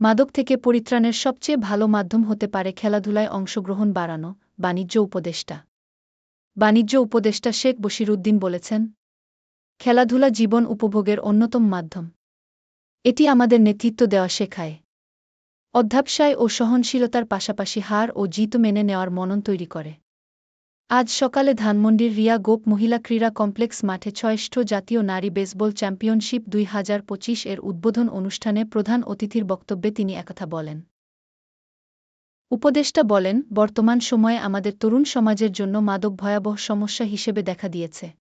মাদক থেকে পরিত্রাণের সবচেয়ে ভালো মাধ্যম হতে পারে খেলাধুলায় অংশগ্রহণ বাড়ানো, বাণিজ্য উপদেষ্টা। বাণিজ্য উপদেষ্টা শেখ বশিরুদ্দিন বলেছেন, খেলাধুলা জীবন উপভোগের অন্যতম মাধ্যম। এটি আমাদের নেতৃত্ব দেওয়া শেখায়। অধ্যাবসায় ও সহনশীলতার পাশাপাশি হার ও জিত মেনে নেওয়ার মনন তৈরি করে। আজ সকালে ধানমন্ডির রিয়া গোপ মহিলা ক্রীড়া কমপ্লেক্স মাঠে ছয়ষ্ঠ জাতীয় নারী বেসবল চ্যাম্পিয়নশিপ দুই হাজার পঁচিশ এর উদ্বোধন অনুষ্ঠানে প্রধান অতিথির বক্তব্যে তিনি একথা বলেন। উপদেষ্টা বলেন, বর্তমান সময়ে আমাদের তরুণ সমাজের জন্য মাদক ভয়াবহ সমস্যা হিসেবে দেখা দিয়েছে।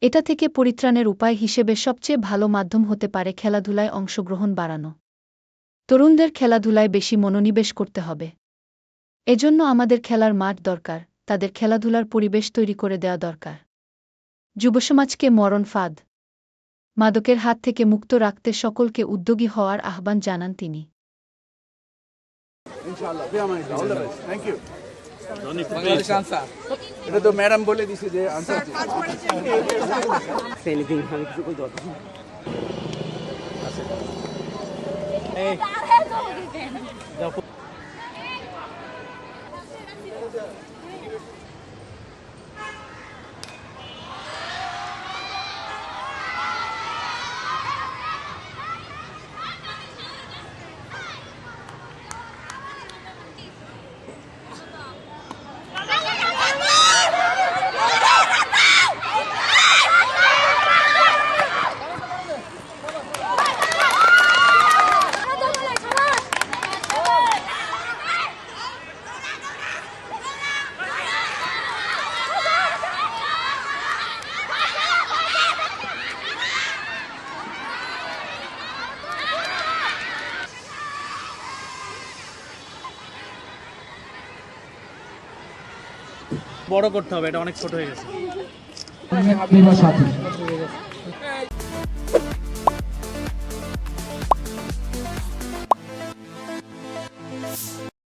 এটা থেকে পরিত্রাণের উপায় হিসেবে সবচেয়ে ভালো মাধ্যম হতে পারে খেলাধুলায় অংশগ্রহণ বাড়ানো। তরুণদের খেলাধুলায় বেশি মনোনিবেশ করতে হবে। এজন্য আমাদের খেলার মাঠ দরকার। তাদের খেলাধুলার পরিবেশ তৈরি করে দেওয়া দরকার। যুবসমাজকে মরণ ফাঁদ। মাদকের হাত থেকে মুক্ত রাখতে সকলকে উদ্যোগী হওয়ার আহ্বান জানান তিনি। এটা তো ম্যাডাম বলে দিছে যে আনসার। Yeah. বড় করতে হবে এটা অনেক ছোট হয়ে গেছে।